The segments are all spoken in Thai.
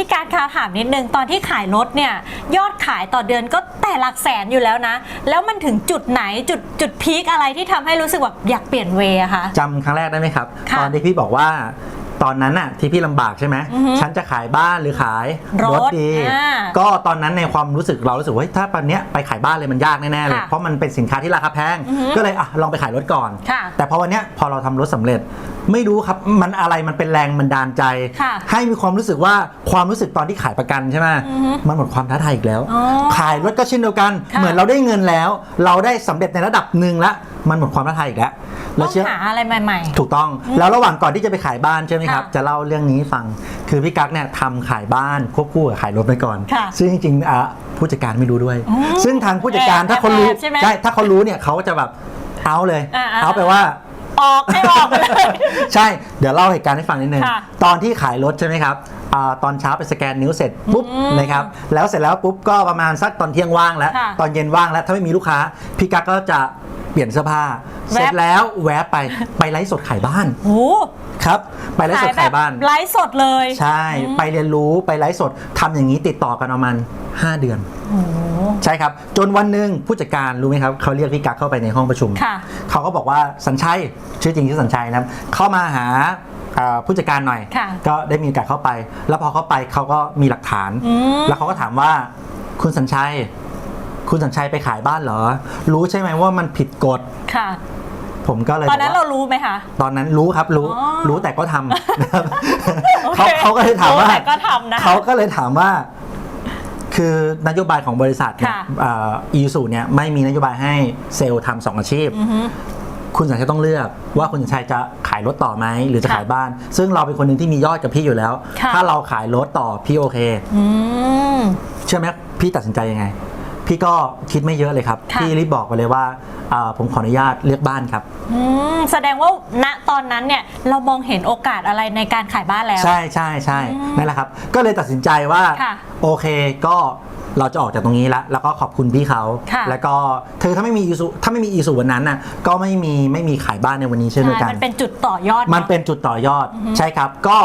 พี่การค้าถามนิดนึงตอนที่ขายรถเนี่ยยอดขายต่อเดือนก็แต่หลักแสนอยู่แล้วนะ แล้วมันถึงจุดไหนจุดจุดพีคอะไรที่ทำให้รู้สึกแบบอยากเปลี่ยนเวย์อะคะ จำครั้งแรกได้ไหมครับ ค่ะ ตอนที่พี่บอกว่า ตอนนั้นน่ะที่พี่ลำบากใช่ไหมอือฮึฉันจะขายบ้านหรือขายรถดี อ่าก็ตอนนั้นในความรู้สึกเรารู้สึกว่าเฮ้ยถ้าปันเนี้ยไปขายบ้านเลยมันยากแน่ๆเลย ค่ะเพราะมันเป็นสินค้าที่ราคาแพง อือฮึก็เลยอะลองไปขายรถก่อน ค่ะแต่พอวันเนี้ยพอเราทำรถสำเร็จ ไม่รู้ครับมันอะไรมันเป็นแรงมันดาลใจ ค่ะให้มีความรู้สึกว่าความรู้สึกตอนที่ขายประกันใช่ไหมอือฮึมันหมดความท้าทายอีกแล้ว อ๋อขายรถก็เช่นเดียวกัน ค่ะ เหมือนเราได้เงินแล้ว เราได้สำเร็จในระดับหนึ่งแล้วมันหมดความท้าทายอีกแล้วต้ แล้วองเชื่อ หาอะไรใหม่ ถูกต้องแล้วระหว่างก่อนที่จะไปขายบ้านใช่ไหมครับ ค่ะจะเล่าเรื่องนี้ให้ฟัง คือพี่กั๊กเนี่ยทำขายบ้านควบคู่กับขายรถไปก่อน ค่ะซึ่งจริงๆอะผู้จัดการไม่รู้ด้วยอืมซึ่งทางผู้จัดการแอบถ้าเขารู้แอบใช่ไหมถ้าเขารู้เนี่ยเขาจะแบบเอาเลย อ่าๆเอาไปว่าๆ ออกให้ออกไปเลย ใช่ เดี๋ยวเล่าเหตุการณ์ให้ฟังนิดนึง ค่ะตอนที่ขายรถใช่ไหมครับอาตอนเช้าไปสแกนนิ้วเสร็จปุ๊บอืมนะครับ แล้วเสร็จแล้วปุ๊บก็ประมาณสักตอนเที่ยงว่างแล้ว ค่ะตอนเย็นว่างแล้วถ้าไม่มีลูกค้า พี่กั๊กก็จะเปลี่ยนเสื้อผ้า แวบ เสร็จแล้วแวะไปไปไลฟ์สดขายบ้าน โอ้โห ครับ ไปไลฟ์สดขายบ้าน ไลฟ์สดเลย ใช่ ไปเรียนรู้ไปไลฟ์สดทำอย่างนี้ติดต่อกันประมาณ5 เดือนโอ้โหใช่ครับ จนวันหนึ่งผู้จัดการรู้ไหมครับเขาเรียกพี่กั๊กเข้าไปในห้องประชุมค่ะเขาก็บอกว่าสัญชัยชื่อจริงชื่อสัญชัยนะครับเข้ามาหาอ่าผู้จัดการหน่อยค่ะก็ได้มีโอกาสเข้าไป แล้วพอเข้าไปเขาก็มีหลักฐานอืมแล้วเขาก็ถามว่าคุณสัญชัย คุณสัญชัยไปขายบ้านเหรอ รู้ใช่ไหมว่ามันผิดกฎค่ะ ผมก็เลยตอนนั้นบกเราว่ารู้ไหมคะ ตอนนั้นรู้ครับรู้อ๋อ รู้แต่ก็ทำนะครับโอเคเขาเขาก็เลยถามว่ารู้แต่ก็ทำนะคะเขาก็เลยถามว่า คือนโยบายของบริษัทเนี่ยค่ะ อีซูเนี่ยไม่มีนโยบายให้เซลล์ทำสองอาชีพ อือฮึ คุณสัญชัยต้องเลือกว่าคุณสัญชัยจะขายรถต่อไหมหรือจะค่ะขายบ้าน ซึ่งเราเป็นคนหนึ่งที่มียอดกับพี่อยู่แล้ว ค่ะ ถ้าเราขายรถต่อพี่โอเค อืม เชื่อไหมพี่ตัดสินใจยังไง พี่ก็คิดไม่เยอะเลยครับ ค่ะ พี่รีบบอกไปเลยว่าอ่าผมขออนุญาตเลือกบ้านครับ อืมแสดงว่าณตอนนั้นเนี่ยเรามองเห็นโอกาสอะไรในการขายบ้านแล้ว ใช่ใช่ใช่อืมนั่นแหละครับ ก็เลยตัดสินใจว่าค่ะโอเคก็เราจะออกจากตรงนี้แล้วแล้วก็ขอบคุณพี่เขา ค่ะแล้วก็เธอถ้าไม่มีอีสุถ้าไม่มีอีสุวันนั้นน่ะก็ไม่มีไม่มีขายบ้านในวันนี้เช่นเดียวใช่กันมันเป็นจุดต่อยอดมันอะเป็นจุดต่อยอดใช่ครับ ก็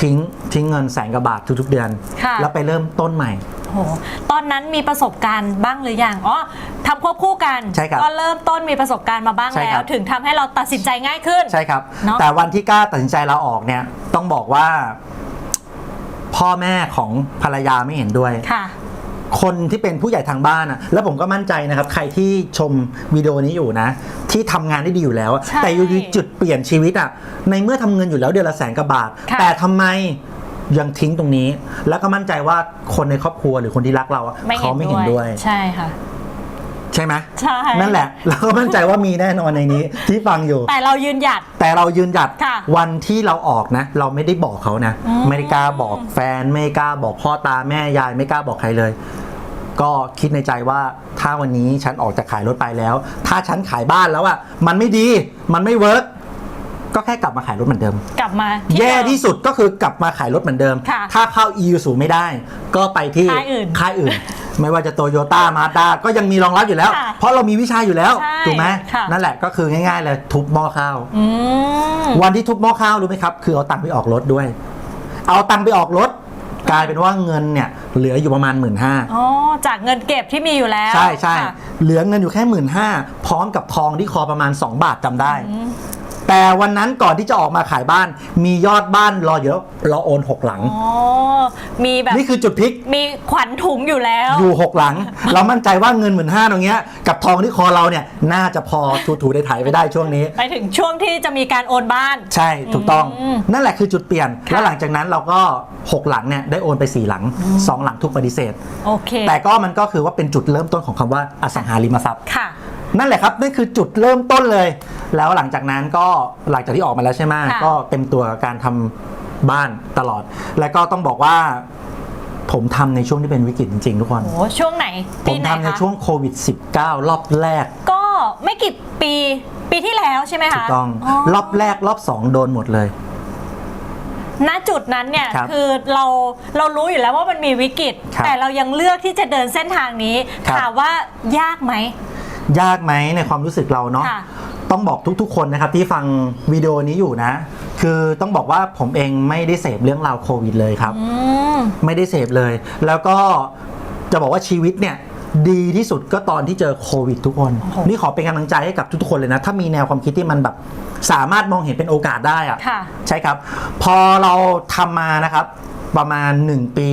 ทิ้งทิ้งเงินแสนกว่าบาททุกๆเดือน ค่ะ แล้วไปเริ่มต้นใหม่ โหตอนนั้นมีประสบการณ์บ้างหรือยังอ๋อทำควบคู่กันใช่ครับก็เริ่มต้นมีประสบการณ์มาบ้างใช่แล้ครัว บ ถึงทำให้เราตัดสินใจง่ายขึ้น ใช่ครับ เนอะแต่วันที่กล้าตัดสินใจลาออกเนี่ยต้องบอกว่า พ่อแม่ของภรรยาไม่เห็นด้วย ค่ะ คนที่เป็นผู้ใหญ่ทางบ้านอะแล้วผมก็มั่นใจนะครับ ใครที่ชมวิดีโอนี้อยู่นะ ที่ทำงานได้ดีอยู่แล้วอะใช่แต่อยู่ดีจุดเปลี่ยนชีวิตอะในเมื่อทำเงินอยู่แล้วเดือนละแสนกว่าบาท ค่ะ แต่ทำไม ยังทิ้งตรงนี้ แล้วก็มั่นใจว่าคนในครอบครัวหรือคนที่รักเราอะเขาไม่เห็นด้วย ใช่ค่ะ ใช่ไหมใช่นั่นแหละ เราก็มั่นใจว่ามีแน่นอนในนี้ ที่ฟังอยู่ แต่เรายืนหยัด แต่เรายืนหยัดค่ะวันที่เราออกนะ เราไม่ได้บอกเขานะอืม ไม่ได้กล้าบอกแฟน ไม่กล้าบอกพ่อตาแม่ยายไม่กล้าบอกใครเลย ก็คิดในใจว่าถ้าวันนี้ฉันออกจากขายรถไปแล้ว ถ้าฉันขายบ้านแล้วอะมันไม่ดี มันไม่เวิร์ก ก็แค่กลับมาขายรถเหมือนเดิม กลับมาแย่เดิม ที่สุดก็คือกลับมาขายรถเหมือนเดิม ค่ะถ้าเข้า e u สูไม่ได้ ก็ไปที่ค่ายอื่นค่ายอื่น ไม่ว่าจะโตโยต้ามาด้าก็ยังมีรองรับอยู่แล้ว ค่ะเพราะเรามีวิชาอยู่แล้ว ใช่ถูกไหมค่ะ นั่นแหละก็คือง่ายๆเลยทุบหม้อข้าว อืม วันที่ทุบหม้อข้าวรู้ไหมครับ คือเอาตังค์ไปออกรถด้วย เอาตังค์ไปออกรถ กลายเป็นว่าเงินเนี่ยเหลืออยู่ประมาณหมื่นห้า อ๋อ จากเงินเก็บที่มีอยู่แล้วใช่ใช่ค่ะ เหลือเงินอยู่แค่หมื่นห้าพร้อมกับทองที่คอประมาณ 2 บาทจำได้ แต่วันนั้นก่อนที่จะออกมาขายบ้าน มียอดบ้านรอเยอะรอโอนหกหลัง อ๋อ มีแบบ นี่คือจุดพลิก มีขวัญถุงอยู่แล้ว อยู่หกหลัง เรามั่นใจว่าเงินหมื่นห้าตรงเนี้ยกับทองที่คอเราเนี่ยน่าจะพอถูๆได้ถ่ายไปได้ช่วงนี้ ไปถึงช่วงที่จะมีการโอนบ้าน ใช่ถูกต้องอืมนั่นแหละคือจุดเปลี่ยนค่ะแล้วหลังจากนั้นเราก็6หลังเนี่ยได้โอนไป4หลัง2หลังถูกปฏิเสธ โอเค แต่ก็มันก็คือว่าเป็นจุดเริ่มต้นของคำว่าอสังหาริมทรัพย์ค่ะ นั่นแหละครับนั่นคือจุดเริ่มต้นเลย แล้วหลังจากนั้นก็หลังจากที่ออกมาแล้วใช่ไหมค่ะ ก็เต็มตัวกับการทำบ้านตลอด แล้วก็ต้องบอกว่า ผมทำในช่วงที่เป็นวิกฤตจริงๆทุกคน โอ้ช่วงไหนผปีมไหนทำในคะช่วงโควิด -19 รอบแรก ก็ไม่กี่ปีปีที่แล้วใช่ไหมคะถูกต้อง รอบแรกรอบสองโดนหมดเลย ณจุดนั้นเนี่ยครับคือเราเรารู้อยู่แล้วว่ามันมีวิกฤต ครับแต่เรายังเลือกที่จะเดินเส้นทางนี้ครับ ถามว่ายากไหม ยากไหมในความรู้สึกเราเนาะค่ะ ต้องบอกทุกๆ คนนะครับที่ฟังวิดีโอนี้อยู่นะ คือต้องบอกว่าผมเองไม่ได้เสพเรื่องราวโควิดเลยครับ อืม ไม่ได้เสพเลย แล้วก็จะบอกว่าชีวิตเนี่ยดีที่สุดก็ตอนที่เจอโควิดทุกคน โอ้โหนี่ขอเป็นกำลังใจให้กับทุกๆคนเลยนะ ถ้ามีแนวความคิดที่มันแบบสามารถมองเห็นเป็นโอกาสได้อะค่ะ ใช่ครับ พอเราทำมานะครับประมาณ 1 ปี